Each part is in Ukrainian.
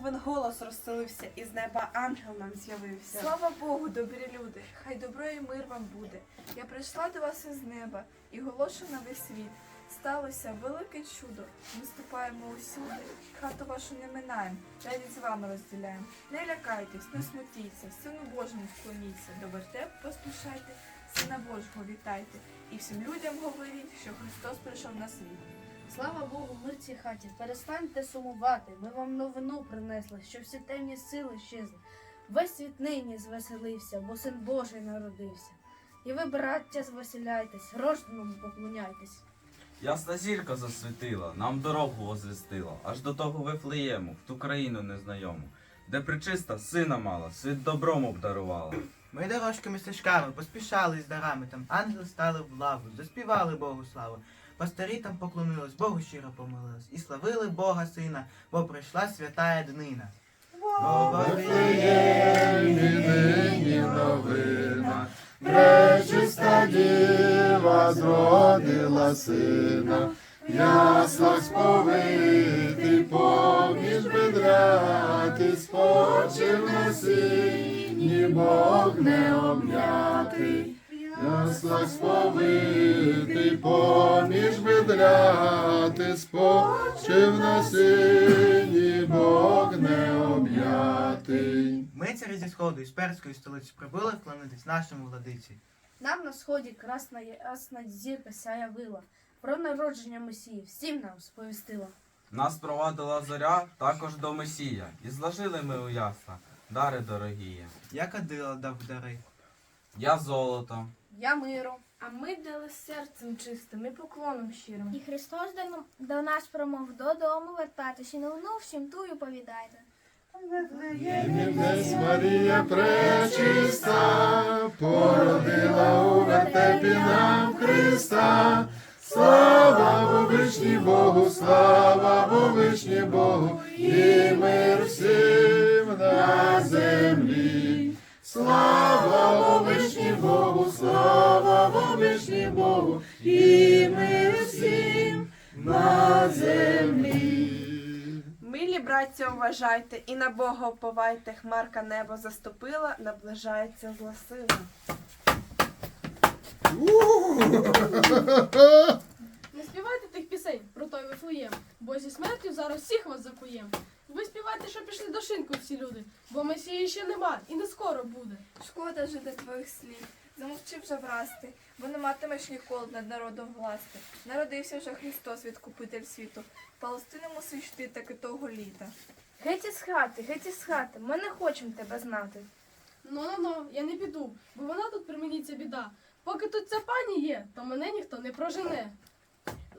дивен голос розселився, і з неба ангел нам з'явився. Слава Богу, добрі люди, хай добро і мир вам буде. Я прийшла до вас із неба і голошу на весь світ. Сталося велике чудо. Ми ступаємо усюди, хату вашу не минаємо, радість з вами розділяємо. Не лякайтесь, не смутіться, сину Божому склоніться, до вертеп поспішайте, сина Божого вітайте. І всім людям говоріть, що Христос прийшов на світ. Слава Богу, мир цій хаті. Перестаньте сумувати. Ми вам новину принесли, що всі темні сили щезли. Весь світ нині звеселився, бо син Божий народився. І ви, браття, звеселяйтесь, рожденому поклоняйтесь. Ясна зірка засвітила, нам дорогу озвістила, аж до того Вифлеєму, в ту країну незнайому, де причиста сина мала, світ добром обдарувала. Ми дорожками стежками поспішали з дарами, там ангели стали в лаву, заспівали Богу славу. Пастирі там поклонились, Богу щиро помилились, і славили Бога Сина, бо прийшла святая днина. Нині новина, пречиста діва зродила сина, ясла сповитий поміж бедрати, спочив на сині, Бог не обнятий. Ясла сповитий поміж бедляти, спочив на сині, Бог не об'ятий. Ми царі зі сходу із перської столиці прибули вклонитись нашому владиці. Нам на сході красна ясна зірка сяявила. Про народження Месії всім нам сповістила. Нас провадила зоря також до Месія, і зложили ми у ясла дари дорогі. Я кадила дав дари. Я золото, Я миру. А ми дали серцем чистим і поклоном щирим. І Христос до, до нас промов додому вертатись, і новину всім тую повідайте. Десь Марія пречиста, породила у вертепі нам Христа. Слава вовишній Богу, слава вовишній Богу, і мир всім на землі. Слава вовишній Богу, слава вовишній Богу, і мир всім на землі. Милі браття, уважайте, і на Бога уповайте, хмарка небо заступила, наближається зла сила. Не співайте тих пісень про той Вифлеєм, бо зі смертю зараз всіх вас закуєм. Ви співайте, що пішли до шинку всі люди, бо Месії ще нема і не скоро буде. Шкода жити твоїх слів. Замовчи вже врасти, бо не матимеш ніколи над народом власти. Народився вже Христос, відкупитель світу. Палестину мусиш йти таки того літа. Геть із хати, геть із хати. Ми не хочемо тебе знати. Ну ну ну, я не піду, бо вона тут при мені ця біда. Поки тут ця пані є, то мене ніхто не прожене.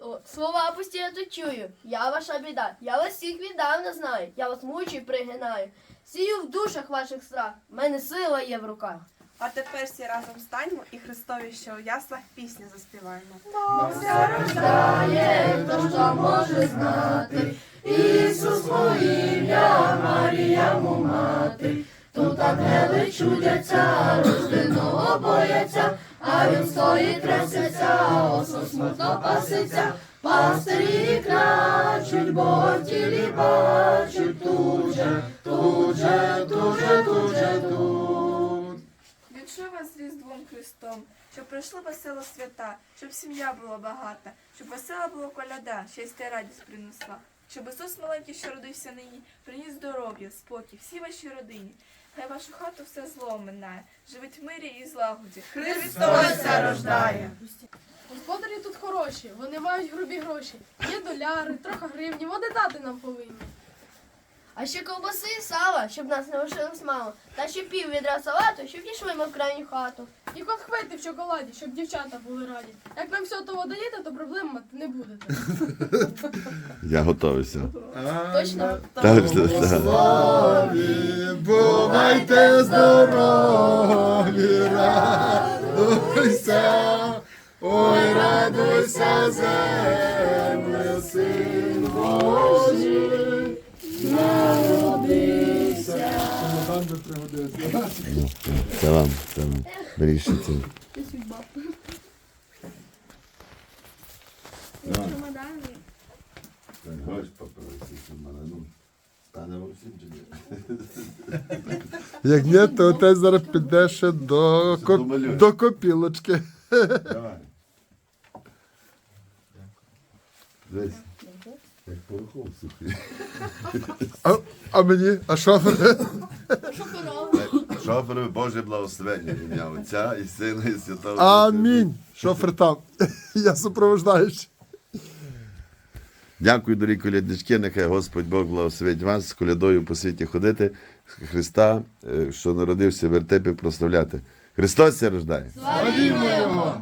О, слова пусті я тут чую. Я ваша біда. Я вас всіх віддавна знаю. Я вас мучу і пригинаю. Сію в душах ваших страх. В мене сила є в руках. А тепер всі разом станьмо і Христові, що у яслах пісню заспіваємо. Знає, хто ж то може знати. Ісус ім'я, Марія му мати. Тут ангели чудяться, рожденого бояться, а він стоїть трясеться, осо смутно паситься. Пастирі клячуть, бо тілі бачуть тут же, тут же, тут Христом, щоб прийшли весела свята, щоб сім'я була багата, щоб весела була коляда, щастя і радість принесла. Щоб Ісус маленький, що родився нині, приніс здоров'я, спокій всій вашій родині. Хай вашу хату все зло минає, живить в мирі і злагоді. Христос рождає! Господарі тут хороші, вони мають грубі гроші. Є доляри, трохи гривні, вони дати нам повинні. А ще ковбаси і сала, щоб нас не лишилось мало. Та ще пів відра салату, щоб дійшли ми в крайню хату. І конхвети в чоколаді, щоб дівчата були раді. Як нам все того даєте, то проблем мати не будете. Я готовився. Точно? Точно, так. Славі, бувайте здорові, радуйся, ой, радуйся, земле, Це вам, це вам. Це. Попросити мене, ну. Як ні, то отець зараз піде ще до, Ще ко- домалює. до копілочки. Давай. Як порохов сухий. А, а мені, а шофер? Шоферові Боже благословення в ім'я Отця і Сина і Святого. Амінь. Шофер там. Я супроводжаючий. Дякую, дорогі коляднички. Нехай Господь Бог благословить вас з колядою по світі ходити, Христа, е, що народився в вертепі, прославляти. Христос ся рождає. Славімо його!